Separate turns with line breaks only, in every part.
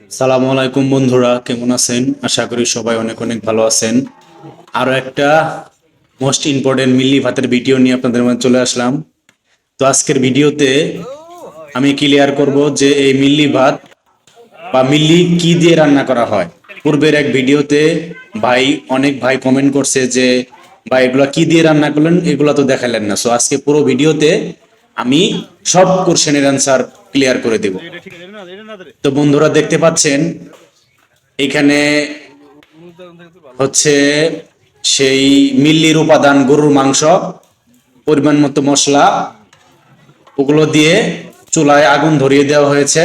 সালামু আলাইকুম বন্ধুরা, কেমন আছেন? আশা করি সবাই অনেক অনেক ভালো আছেন। আরও একটা মোস্ট ইম্পর্টেন্ট মিল্লি ভাতের ভিডিও নিয়ে আপনাদের মাঝে চলে আসলাম। তো আজকের ভিডিওতে আমি ক্লিয়ার করব যে এই মিল্লি ভাত বা মিল্লি কি দিয়ে রান্না করা হয়। পূর্বের এক ভিডিওতে ভাই, অনেক ভাই কমেন্ট করছে যে, ভাই, এগুলা কি দিয়ে রান্না করলেন? এগুলা তো দেখালেন না। সো আজকে পুরো ভিডিওতে আমি সব কোশ্চেনের অ্যান্সার ক্লিয়ার করে দেব। তো বন্ধুরা দেখতে পাচ্ছেন এখানে হচ্ছে সেই মিল্লির উপাদান গরুর মাংস পরিমাণ মতো মশলা ওগুলো দিয়ে চুলায় আগুন ধরিয়ে দেওয়া হয়েছে।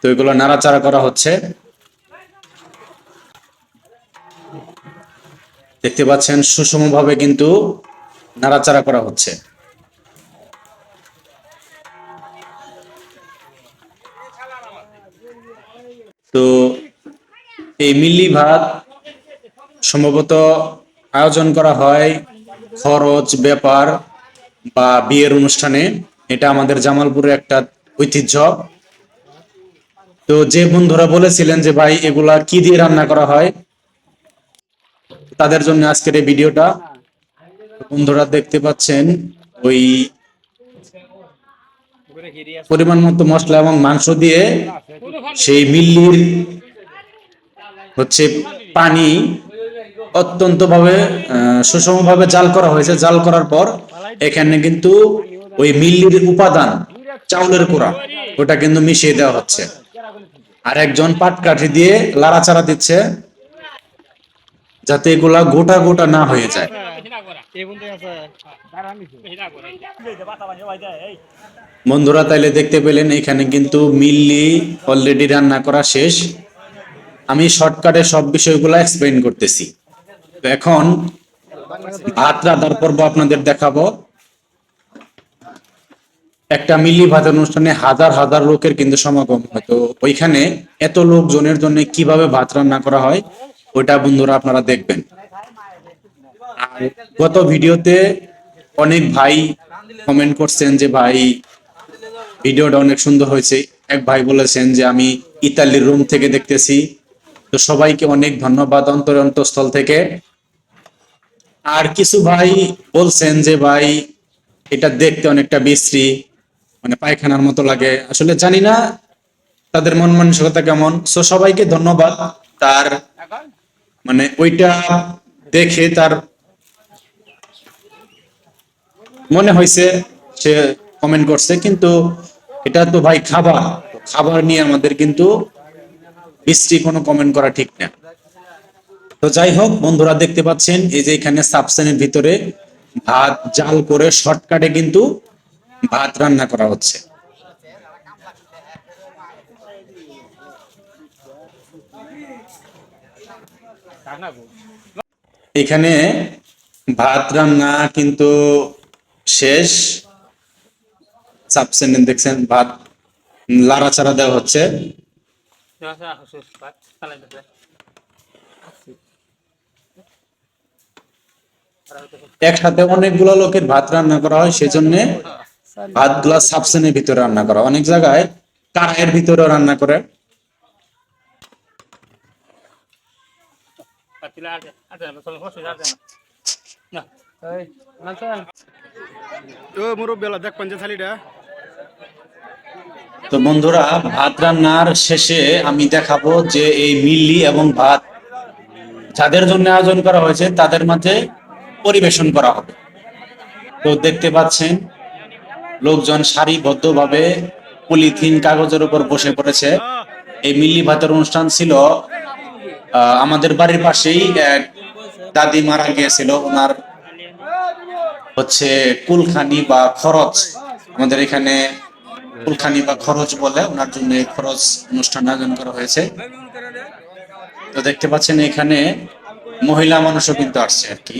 তো এগুলো নাড়াচাড়া করা হচ্ছে। দেখতে পাচ্ছেন সুষমভাবে কিন্তু নাড়াচাড়া করা হচ্ছে। তো এই মিল্লি ভাত সম্ভবত আয়োজন করা হয় খরচ, ব্যাপার বা বিয়ের অনুষ্ঠানে। এটা আমাদের জামালপুরের একটা ঐতিহ্য। তো যে বন্ধুরা বলেছিলেন যে, ভাই, এগুলা কি দিয়ে রান্না করা হয়? তাদের জন্য আজকের এই ভিডিওটা। বন্ধুরা দেখতে পাচ্ছেন ওই পরিমাণ মতো মশলা এবং মাংস দিয়ে সেই মিল্লির হচ্ছে পানি অত্যন্ত ভাবে সুষম ভাবে জাল করা হয়েছে। জাল করার পর এখানে কিন্তু ওই মিল্লির উপাদান, চাউলের কোড়া, ওটা কিন্তু মিশিয়ে দেওয়া হচ্ছে। আর একজন পাটকাঠি দিয়ে লাড়াচাড়া দিচ্ছে যাতে এগুলা গোটা গোটা না হয়ে যায়। বন্ধুরা, তাইলে দেখতে পেলেন, এখানে কিন্তু মিল্লি অলরেডি রান্না করা শেষ। আমি শর্টকাটে সব বিষয়গুলো এক্সপ্লেন করতেছি। এখন ভাত রান্নার পর্ব আপনাদের দেখাবো। একটা মিলি ভাত অনুষ্ঠানে হাজার হাজার লোকের কিন্তু সমাগম হয়। তো ওইখানে এত লোকজনের জন্য কীভাবে ভাত রান্না করা হয়, ওইটা বন্ধুরা আপনারা দেখবেন। গত ভিডিওতে অনেক ভাই কমেন্ট করছেন যে, ভাই, ভিডিওটা অনেক সুন্দর হয়েছে। এক ভাই বলেছেন যে, আমি ইতালির রুম থেকে দেখতেছি। তো সবাইকে অনেক ধন্যবাদ অন্তর অন্তঃস্থল থেকে। আর কিছু ভাই বলছেন যে, ভাই, এটা দেখতে অনেকটা বিশ্রী মানে পায়খানার মতো লাগে। আসলে জানি না তাদের মন মানসিকতা কেমন। সো সবাইকে ধন্যবাদ। তার মানে ওইটা দেখে তার মনে হয়েছে, সে কমেন্ট করছে, কিন্তু এটা তো ভাই খাবার। খাবার নিয়ে আমাদের কিন্তু বিশ্রী কোনো কমেন্ট করা ঠিক না। তো যাই হোক, বন্ধুরা দেখতে পাচ্ছেন, এই যে এখানে সাবসেনের ভিতরে ভাত জাল করে শর্টকাটে কিন্তু ভাত রান্না করা হচ্ছে। এখানে ভাত রান্না কিন্তু শেষ সাবসেন দেখছেন ভাত লাড়াচাড়া দেওয়া হচ্ছে একসাথে অনেকগুলো লোকের ভাত রান্না করা হয় সেজন্য ভাতগুলা সাবসেনের ভিতরে রান্না করা অনেক জায়গায় কারাইয়ের ভিতরে রান্না করে
ও মুরব্বী দেখ পঞ্চাশ থালিটা
তো বন্ধুরা ভাত রান্নার শেষে আমি দেখাবো যে এই মিল্লি এবং ভাত যাদের জন্য আয়োজন করা হয়েছে তাদের মাঝে পরিবেশন করা হবে। তো দেখতে পাচ্ছেন লোকজন সারিবদ্ধভাবে পলিথিন কাগজের উপর বসে পড়েছে। এই মিল্লি ভাতের অনুষ্ঠান ছিল আহ, আমাদের বাড়ির পাশেই এক দাদি মারা গিয়েছিল ওনার হচ্ছে কুলখানি বা খরচ। আমাদের এখানে কুলখানি বা খরচ বলে, ওনার জন্য খরচ অনুষ্ঠান আয়োজন করা হয়েছে। তো দেখতে পাচ্ছেন এখানে মহিলা মানুষও কিন্তু আসছে আর কি।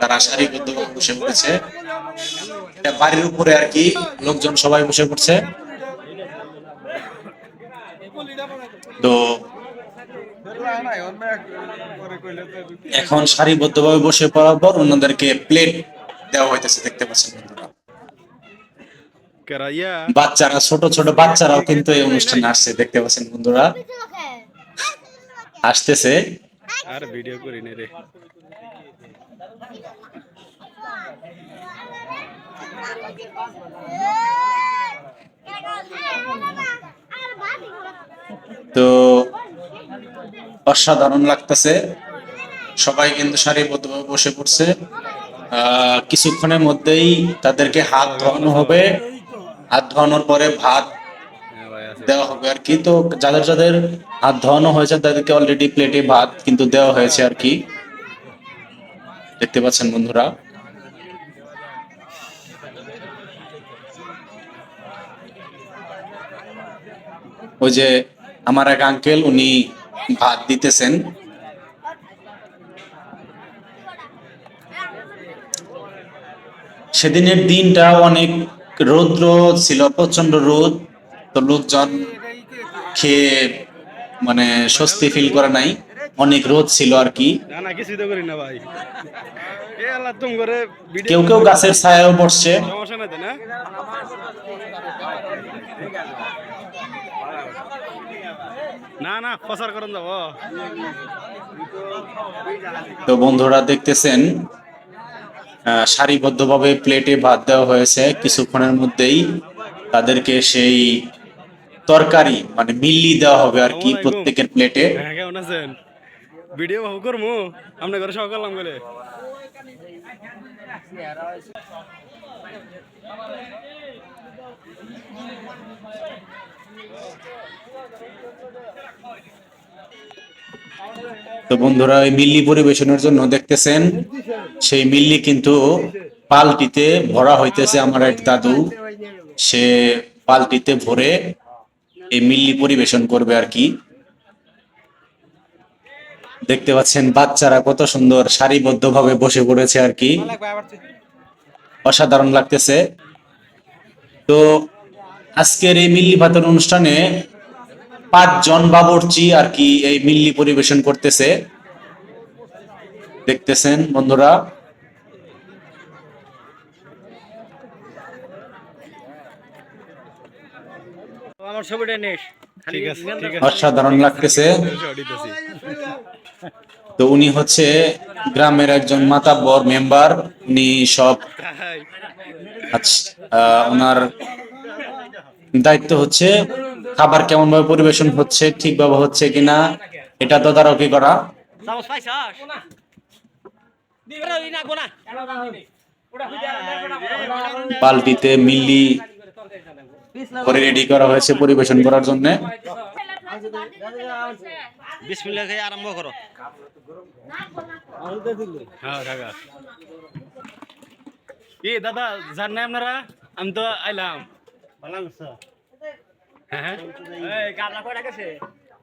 তারা সারিবদ্ধ বসে পড়েছে। বাড়ির উপরে আর কি, লোকজন সবাই বসে পড়ছে। তো এখন সারিবদ্ধভাবে বসে পড়ার পর অন্যদেরকে প্লেট দেওয়া হইতেছে দেখতে পাচ্ছেন বন্ধুরা। বাচ্চারা ছোট ছোট বাচ্চারাও কিন্তু এই অনুষ্ঠানে আসছে দেখতে পাচ্ছেন বন্ধুরা। আসতেছে।
আর ভিডিও করি নে রে।
তো অসাধারণ লাগতেছে। সবাই কিন্তু সারিবদ্ধভাবে বসে পড়ছে। কিছুক্ষণের মধ্যেই তাদেরকে হাত ধোয়ানো হবে। হাত ধোয়ানোর পরে ভাত দেওয়া হবে আর কি। তো যাদের যাদের হাত ধোয়ানো হয়েছে, তাদেরকে অলরেডি প্লেটে ভাত কিন্তু দেওয়া হয়েছে আর কি। দেখতে পাচ্ছেন বন্ধুরা। ওই যে আমার এক আঙ্কেল উনি ভাত দিতেছেন। সেদিনের দিনটা অনেক রৌদ্র ছিল প্রচণ্ড রোদ। তো লোকজন খেয়ে মানে স্বস্তি ফিল করে নাই। অনেক রোদ ছিল আর কি। কেউ কেউ গাছের ছায়াও বসছে
তো না না প্রচার করুন যাব
তো বন্ধুরা দেখতেছেন সারিবদ্ধভাবে প্লেটে ভাত দেওয়া হয়েছে। কিছুক্ষণের মধ্যেই তাদেরকে সেই তরকারি মানে মিল্লি দেওয়া হবে আর কি প্রত্যেকের প্লেটে
হ্যাঁ কেমন আছেন? ভিডিও বাবু করব আপনার ঘরে সব করলাম বলে
তো বন্ধুরা ওই মিল্লি পরিবেশনের জন্য দেখতেছেন, সেই মিল্লি কিন্তু ভরা হইতেছে আমার এক দাদু। সে ভরে এই মিল্লি পরিবেশন করবে আর কি। দেখতে পাচ্ছেন, বাচ্চারা কত সুন্দর সারিবদ্ধভাবে বসে পড়েছে আর কি। অসাধারণ লাগতেছে। তো আজকের এই মিল্লি ভাতের অনুষ্ঠানে পাঁচজন বাবরচি আর কি এই মিল্লি পরিবেশন করতেছে। দেখতেছেন বন্ধুরা।
আমার ছবিটা নিস
অসাধারণ লাগতেছে। তো উনি হচ্ছে গ্রামের একজন মাতাব্বর মেম্বার। উনি সব আচ্ছা, আহ, ওনার দায়িত্ব হচ্ছে খাবার কেমন ভাবে পরিবেশন হচ্ছে ঠিকভাবে হচ্ছে কিনা এটা তদারকি করা। পাল্টিতে মিল্লি করে রেডি করা হয়েছে পরিবেশন করার জন্য।
বিসমিল্লাহ আরম্ভ করো।
হ্যাঁ দাদা জান আপনারা? আমি তো আইলাম।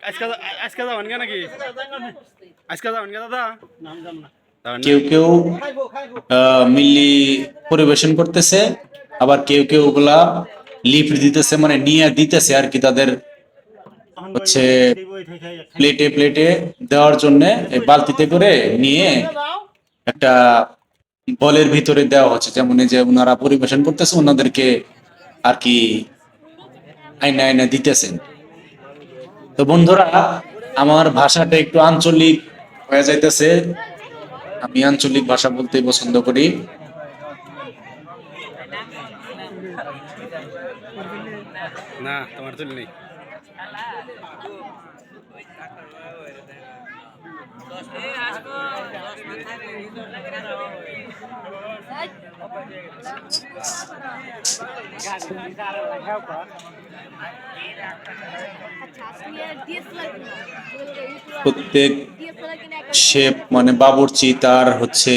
আজকে আজকে যাবেন কে নাকি? আজকে যাবেন কে দাদা?
কেউ কেউ মিল্লি পরিবেশন করতেছে আবার কেউ কেউ ওগুলা লিফট দিতেছে মানে নিয়ে দিতেছে আর কি তাদের হচ্ছে প্লেটে প্লেটে দেওয়ার জন্য এই বালতিতে করে নিয়ে একটা বলের ভিতরে দেওয়া হচ্ছে যেমন যে ওনারা পরিবেশন করতেছে ওনাদেরকে আর কি আইনা আইনা দিতেছেন। তো বন্ধুরা আমার ভাষাটা একটু আঞ্চলিক হয়ে যাইতেছে। আমি আঞ্চলিক ভাষা বলতে পছন্দ করি।
না তোমার চুল নেই।
প্রত্যেক শেপ মানে বাবুর্চি, তার হচ্ছে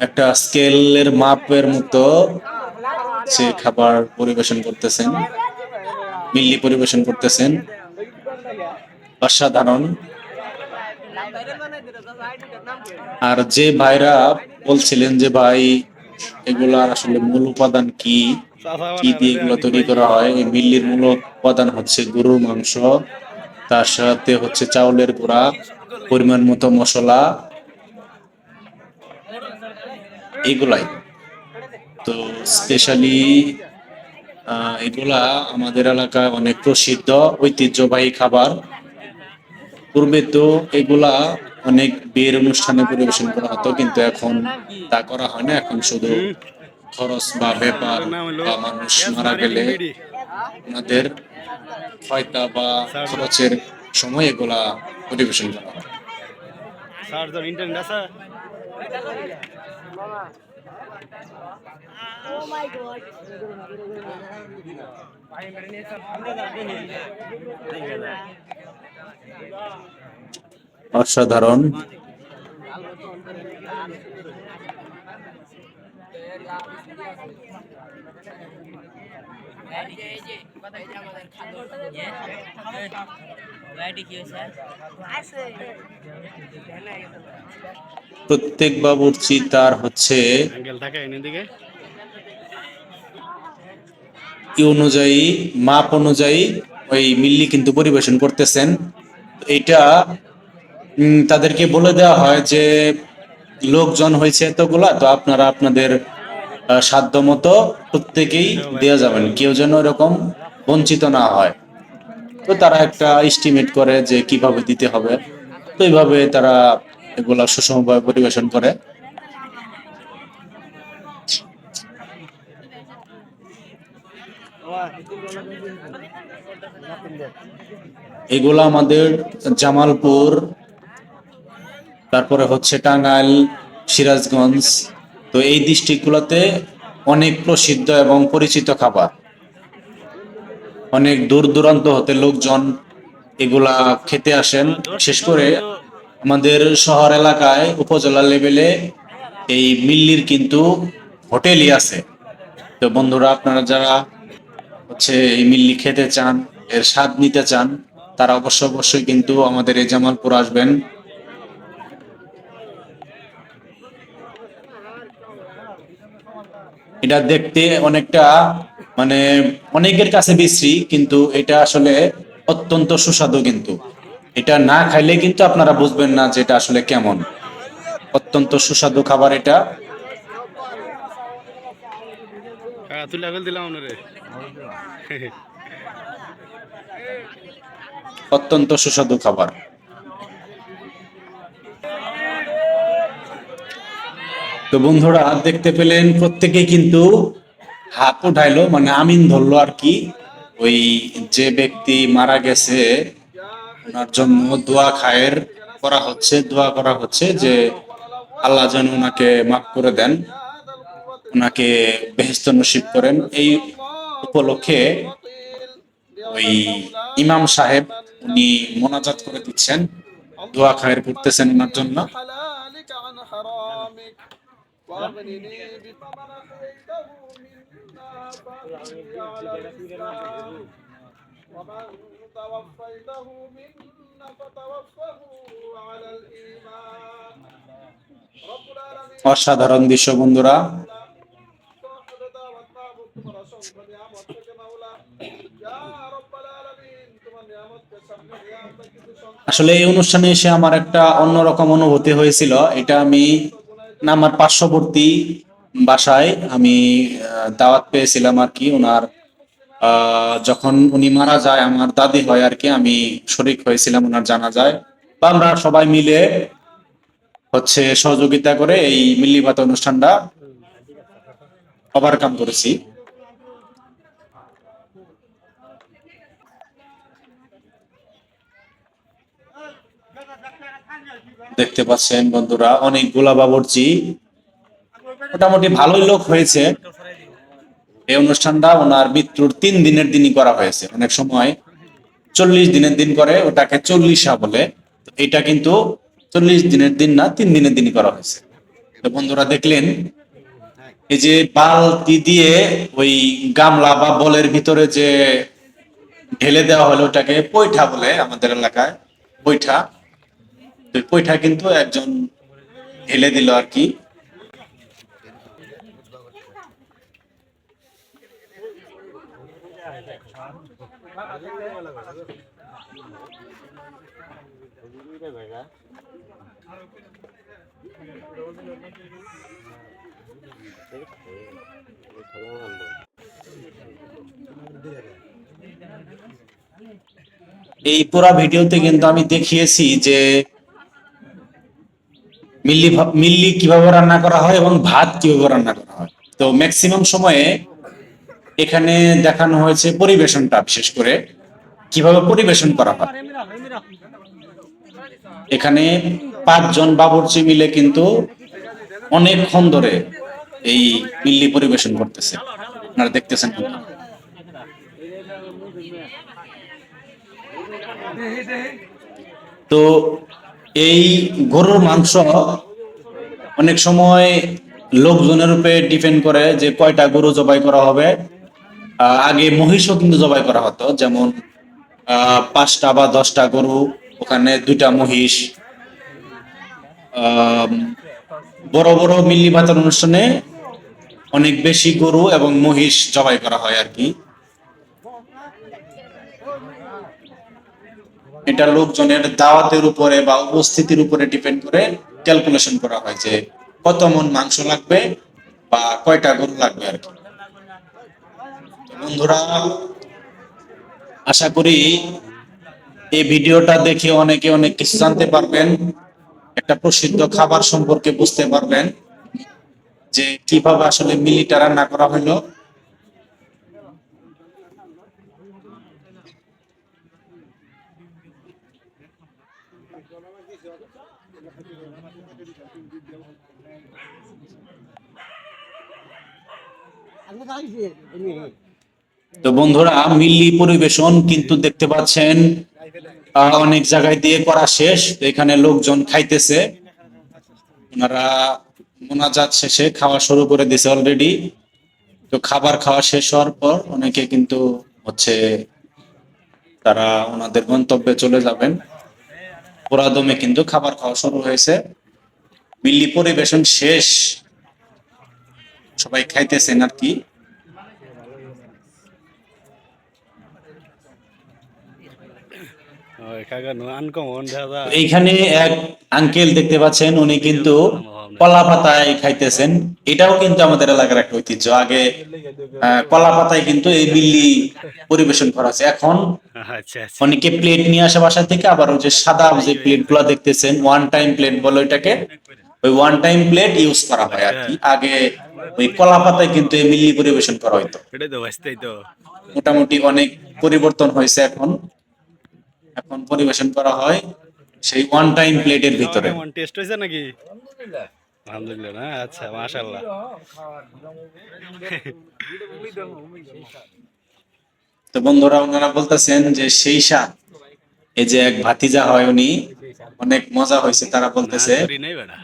একটা স্কেলের মাপের মতো সে খাবার পরিবেশন করতেছেন, মিল্লি পরিবেশন করতেছেন। অসাধারণ। আর যে ভাইরা বলছিলেন যে ভাই, এগুলার আসলে মূল উপাদান কি? কি দিয়ে এগুলো তৈরি করা হয়? এই মিল্লির মূল উপাদান হচ্ছে গরুর মাংস, তার সাথে হচ্ছে চাউলের গুঁড়া, পরিমাণ মতো মশলা, এগুলাই। তো স্পেশালি এগুলা আমাদের এলাকায় অনেক প্রসিদ্ধ ঐতিহ্যবাহী খাবার। পূর্বে তো এগুলা অনেক বিয়ের অনুষ্ঠানে পরিবেশন করা হতো কিন্তু এখন তা করা হয় না। এখন শুধু খরচ বা ব্যাপার বা মানুষ মারা গেলে ওনাদের হয়তা বা খরচের সময় এগুলা পরিবেশন করা হয়। অসাধারণ। প্রত্যেক বাবুর্চি তার হচ্ছে ই অনুযায়ী মাপ অনুযায়ী ওই মিল্লি কিন্তু পরিবেশন করতেছেন। এটা তাদেরকে বলে দেওয়া হয় যে, লোকজন হয়েছে এতগুলা, তো আপনারা আপনাদের সাধ্য মতো প্রত্যেকেই দেওয়া যাবেন। কেউ যেন এরকম বঞ্চিত না হয়। তো তারা একটা এস্টিমেট করে যে কীভাবে দিতে হবে। তো এইভাবে তারা এগুলা সুষমভাবে পরিবেশন করে। এগুলো আমাদের জামালপুর, তারপরে হচ্ছে টাঙ্গাইল, সিরাজগঞ্জ। তো এই ডিস্ট্রিক্টগুলোতে অনেক প্রসিদ্ধ এবং পরিচিত খাবার। অনেক দূর দূরান্ত হতে লোকজন এগুলা খেতে আসেন। বিশেষ করে আমাদের শহর এলাকায় উপজেলা লেভেলে এই মিল্লির কিন্তু হোটেলই আছে। তো বন্ধুরা, আপনারা যারা হচ্ছে এই মিল্লি খেতে চান, এর স্বাদ নিতে চান, তারা অবশ্য অবশ্যই কিন্তু আমাদের এই জামালপুর আসবেন। এটা দেখতে অনেকটা মানে অনেকের কাছে বিশ্রী, কিন্তু এটা আসলে অত্যন্ত সুস্বাদু কিন্তু। এটা না খাইলে কিন্তু আপনারা বুঝবেন না যে এটা আসলে কেমন। অত্যন্ত সুস্বাদু খাবার এটা।
তুই দিলাম
অত্যন্ত সুস্বাদু খাবার। তো বন্ধুরা, দেখতে পেলেন প্রত্যেকে কিন্তু হাত উঠাইলো মানে আমিন ধরলো আর কি। ওই যে ব্যক্তি মারা গেছে, ওনার জন্য দোয়া খায়ের করা হচ্ছে, দোয়া করা হচ্ছে যে আল্লাহ যেন ওনাকে মাফ করে দেন। ওনাকে বেহেস্ত নসিব করেন। এই উপলক্ষে ওই ইমাম সাহেব উনি মোনাজাত করে দিচ্ছেন, দোয়া খায়ের পড়তেছেন ওনার জন্য। অসাধারণ দৃশ্য, বন্ধুরা। আসলে এই অনুষ্ঠানে এসে আমার একটা অন্যরকম অনুভূতি হয়েছিল। এটা আমি আমার পার্শ্ববর্তী বাসায় আমি দাওয়াত পেয়েছিলাম আর কি। ওনার যখন উনি মারা যায়, আমার দাদি হয় আর কি, আমি শরিক হয়েছিলাম ওনার জানা যায় বা আমরা সবাই মিলে হচ্ছে সহযোগিতা করে এই মিল্লিভাত অনুষ্ঠানটা ওভারকাম করেছি। দেখতে পাচ্ছেন বন্ধুরা অনেকগুলা বাবরচি মোটামুটি ভালোই লোক হয়েছে। এই অনুষ্ঠানটা ওনার মৃত্যুর তিন দিনের দিনই করা হয়েছে। অনেক সময় চল্লিশ দিনের দিন করে, ওটাকে চল্লিশা বলে। এটা কিন্তু চল্লিশ দিনের দিন না, তিন দিনের দিনই করা হয়েছে। তো বন্ধুরা দেখলেন, এই যে বালতি দিয়ে ওই গামলা বা বলের ভিতরে যে ঢেলে দেওয়া হলো, ওটাকে পৈঠা বলে আমাদের এলাকায়, পৈঠা। তো কিন্তু একজন ঢেলে দিল আর কি। এই পুরা ভিডিওতে কিন্তু আমি দেখিয়েছি যে মিল্লি মিল্লি কীভাবে রান্না করা হয় এবং ভাত কীভাবে রান্না করা হয়। তো ম্যাক্সিমাম সময়ে এখানে দেখানো হয়েছে পরিবেশনটা, বিশেষ করে কীভাবে পরিবেশন করা হয়। এখানে পাঁচজন বাবুর্চি মিলে কিন্তু অনেকক্ষণ ধরে এই মিল্লি পরিবেশন করতেছে। আপনারা দেখতেছেন তো এই গরুর মাংস অনেক সময় লোকজনের উপরে ডিপেন্ড করে যে কয়টা গরু জবাই করা হবে। আগে মহিষও কিন্তু জবাই করা হতো, যেমন পাঁচটা বা দশটা গরু, ওখানে দুইটা মহিষ। বড় বড় মিল্লি ভাতার অনুষ্ঠানে অনেক বেশি গরু এবং মহিষ জবাই করা হয় আর কি। এটা লোকজনের দাওয়াতের উপরে বা উপস্থিতির উপরে ডিপেন্ড করে ক্যালকুলেশন করা হয় যে কত মন মাংস লাগবে বা কয়টা গরু লাগবে আর কি। বন্ধুরা, আশা করি এই ভিডিওটা দেখে অনেকে অনেক কিছু জানতে পারবেন, একটা প্রসিদ্ধ খাবার সম্পর্কে বুঝতে পারবেন যে কীভাবে আসলে মিলিটা রান্না করা হলো। তো বন্ধুরা, মিল্লি পরিবেশন কিন্তু দেখতে পাচ্ছেন অনেক জায়গায় দিয়ে করা শেষ এখানে লোকজন খাইতেছে। ওনারা মোনাজাত শেষে খাওয়া শুরু করে দিছে অলরেডি তো খাবার খাওয়া শেষ হওয়ার পর অনেকে কিন্তু হচ্ছে তারা ওনাদের গন্তব্যে চলে যাবেন। পুরাদমে কিন্তু খাবার খাওয়া শুরু হয়েছে। মিল্লি পরিবেশন শেষ। সবাই খাইতেছেন আর কি
ওই কাকা নো আনকমন দাদা
এইখানে এক আঙ্কেল দেখতে পাচ্ছেন উনি কিন্তু কলা পাতায় খাইতেছেন। এটাও কিন্তু আমাদের এলাকার একটা ঐতিহ্য। আগে কলা পাতায় কিন্তু এই বিল্লি পরিবেশন করা হচ্ছে এখন
আচ্ছা আচ্ছা।
অনেকে প্লেট নিয়ে আসে বাসা থেকে আবার ওই যে সাদা যে প্লেটগুলা দেখতেছেন ওয়ান টাইম প্লেট বলে ওইটাকে ওই ওয়ান টাইম প্লেট ইউজ করা হয় আর কি। আগে ওই কলা পাতায় কিন্তু এই মিল্লি পরিবেশন করা হইতো। মোটামুটি অনেক পরিবর্তন হয়েছে এখন। এখন পরিবেশন করা হয় সেই ওয়ান টাইম প্লেটের ভিতরে।
টেস্ট হয়েছে নাকি? আলহামদুলিল্লাহ না? আচ্ছা মাশাআল্লাহ।
তো বন্ধুরা ওনারা বলতেছেন যে সেই স্বাদ এই যে এক ভাতিজা হয় উনি অনেক মজা হয়েছে তারা বলতেছে
করি নাই বেটা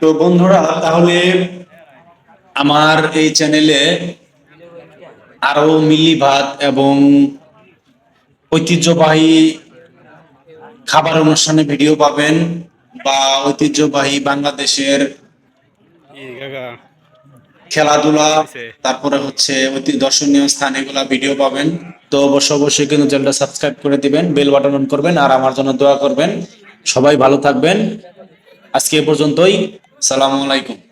তো বন্ধুরা, তাহলে আমার এই চ্যানেলে আরও মিলি ভাত এবং ঐতিহ্যবাহী খাবার অনুষ্ঠানে ভিডিও পাবেন বা ঐতিহ্যবাহী বাংলাদেশের খেলাধুলা, তারপরে হচ্ছে অতি দর্শনীয় স্থান, এগুলা ভিডিও পাবেন। তো অবশ্যই অবশ্যই কিন্তু চ্যানেলটা সাবস্ক্রাইব করে দিবেন, বেল বাটন অন করবেন, আর আমার জন্য দোয়া করবেন। সবাই ভালো থাকবেন। আজকে এ পর্যন্তই। সালামু আলাইকুম